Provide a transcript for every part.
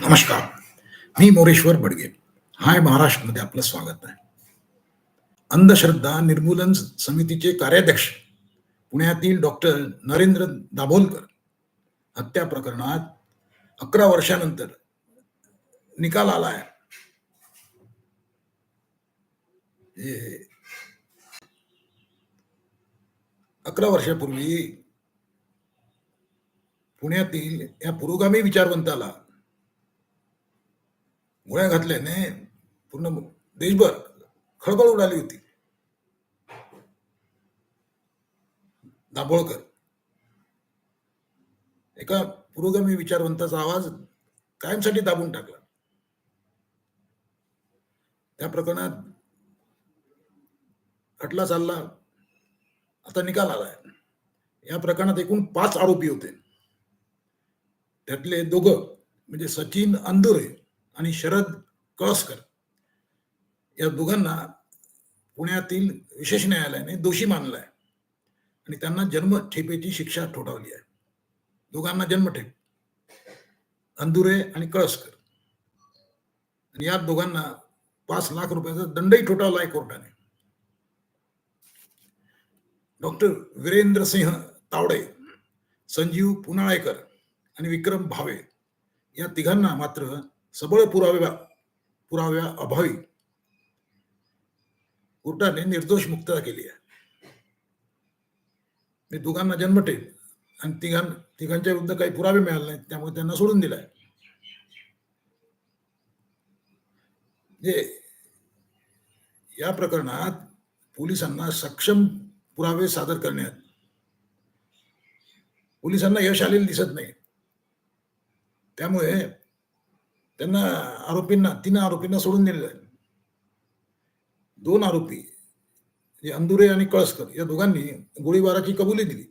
नमस्कार. मी मोरेश्वर बडगे. हाय महाराष्ट्रमध्ये आपलं स्वागत आहे. अंधश्रद्धा निर्मूलन समितीचे कार्याध्यक्ष पुण्यातील डॉक्टर नरेंद्र दाभोलकर हत्या प्रकरणात अकरा वर्षानंतर निकाल आला आहे अकरा वर्षापूर्वी पुण्यातील या पुरोगामी विचारवंताला गोळ्या घातल्याने पूर्ण देशभर खळबळ उडाली होती. दाभोळकर. एका पुरोगामी विचारवंताचा आवाज कायमसाठी दाबून टाकला. त्या प्रकरणात खटला चालला आता निकाल आलाय. या प्रकरणात एकूण पाच आरोपी होते. त्यातले दोघं म्हणजे सचिन अंदुरे आणि शरद कळसकर या दोघांना पुण्यातील विशेष न्यायालयाने दोषी मानलाय. आणि त्यांना जन्मठेपेची शिक्षा ठोठावली आहे. दोघांना जन्मठेप. अंदुरे आणि कळसकर. आणि या दोघांना पाच लाख रुपयाचा दंडही ठोठावला आहे कोर्टाने. डॉक्टर वीरेंद्र सिंह तावडे संजीव पुनाळेकर आणि विक्रम भावे या तिघांना मात्र सबळ पुराव्या पुराव्या अभावी. कोर्टाने निर्दोष मुक्तता केली आहे. मी दोघांना जन्मठेप आणि तिघां तिघांच्या विरुद्ध काही पुरावे मिळाले नाहीत त्यामुळे त्यांना सोडून दिलाय. जे या प्रकरणात पोलिसांना सक्षम पुरावे सादर करण्यात पोलिसांना यश आलेलं दिसत नाही. त्यामुळे त्यांना आरोपींना तीन आरोपींना सोडून दिलेलं आहे. दोन आरोपी जे अंदुरे आणि कळसकर या दोघांनी गोळीबाराची कबुली दिली.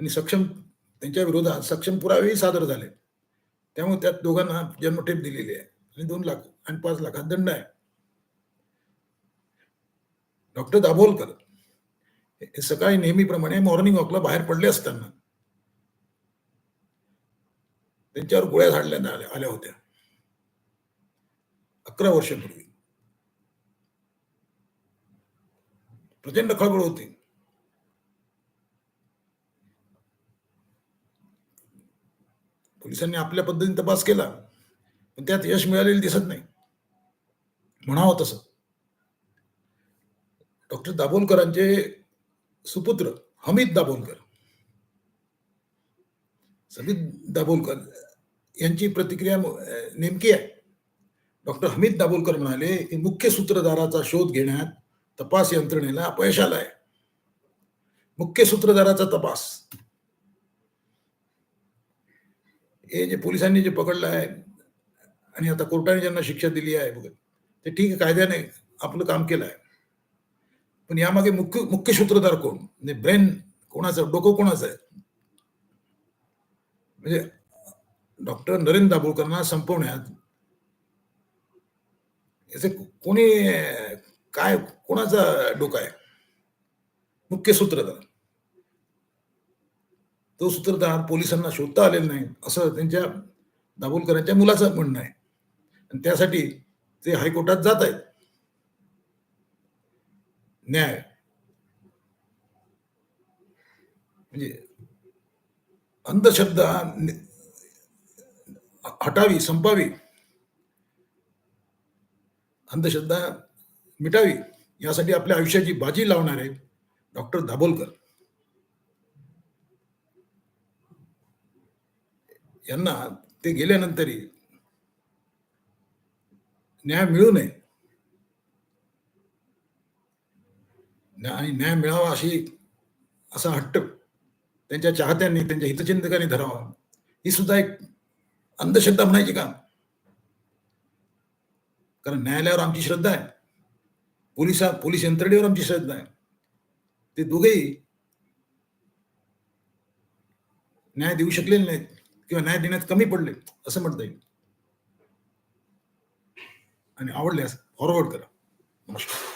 आणि सक्षम त्यांच्या विरोधात सक्षम पुरावेही सादर झाले. त्यामुळे त्यात दोघांना जन्मठेप दिलेली आहे. आणि दोन लाख आणि पाच लाखात दंड आहे. डॉक्टर दाभोलकर हे सकाळी नेहमीप्रमाणे मॉर्निंग वॉकला बाहेर पडले असताना त्यांच्यावर गोळ्या झाडल्या आल्या आल्या होत्या. अकरा वर्षापूर्वी. प्रचंड खळबळ होती. पोलिसांनी आपल्या पद्धतीने तपास केला पण त्यात यश मिळालेलं दिसत नाही. म्हणावं तसं. डॉक्टर दाभोलकरांचे सुपुत्र हमीद दाभोलकर समित दाभोलकर यांची प्रतिक्रिया नेमकी आहे. डॉक्टर हमीद दाभोलकर म्हणाले की मुख्य सूत्रधाराचा शोध घेण्यात तपास यंत्रणेला अपयश आलाय. मुख्य सूत्रधाराचा तपास. हे जे पोलिसांनी जे पकडलं आहे आणि आता कोर्टाने ज्यांना शिक्षा दिली आहे बघ ते ठीक आहे कायद्याने आपलं काम केलं आहे. पण यामागे मुख्य मुख्य सूत्रधार कोण? म्हणजे ब्रेन कोणाचं डोकं कोणाचं आहे? म्हणजे डॉक्टर नरेंद्र दाभोळकरांना संपवण्यात याचे कोणी काय कोणाचा डोका आहे? मुख्य सूत्रधार. तो सूत्रधार पोलिसांना शोधता आलेला नाही असं त्यांच्या दाभोलकरांच्या मुलाचं म्हणणं आहे. आणि त्यासाठी ते हायकोर्टात जात आहेत. न्याय. म्हणजे अंधश्रद्धा हटावी संपावी. अंधश्रद्धा मिटावी. यासाठी आपल्या आयुष्याची बाजी लावणारे डॉक्टर दाभोलकर. यांना ते गेल्यानंतरही न्याय मिळू नये. न्याय आणि न्याय मिळावा अशी असा हट्ट त्यांच्या चाहत्यांनी त्यांच्या हितचिंतकांनी धरावा. ही सुद्धा एक अंधश्रद्धा म्हणायची का? कारण न्यायालयावर आमची श्रद्धा आहे. पोलिसा पोलीस यंत्रणेवर आमची श्रद्धा आहे. ते दोघेही न्याय देऊ शकलेले नाहीत किंवा न्याय देण्यात कमी पडले असं म्हणता येईल. आणि आवडल्यास फॉरवर्ड करा. नमस्कार.